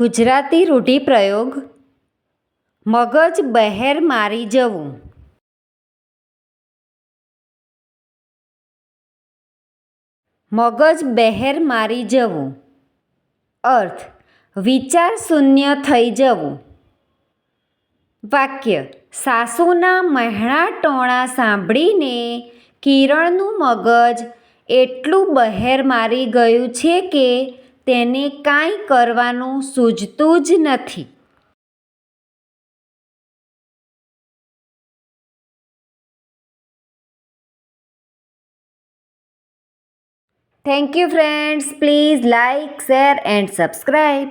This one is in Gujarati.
ગુજરાતી રૂઢિપ્રયોગ મગજ બહેર મારી જવું. મગજ બહેર મારી જવું. અર્થ, વિચાર શૂન્ય થઈ જવું. વાક્ય, સાસુના મહેણા ટોણા સાંભળીને કિરણનું મગજ એટલું બહેર મારી ગયું છે કે તેને કાંઈ કરવાનું સૂઝતું જ નથી. Thank you friends please like share and subscribe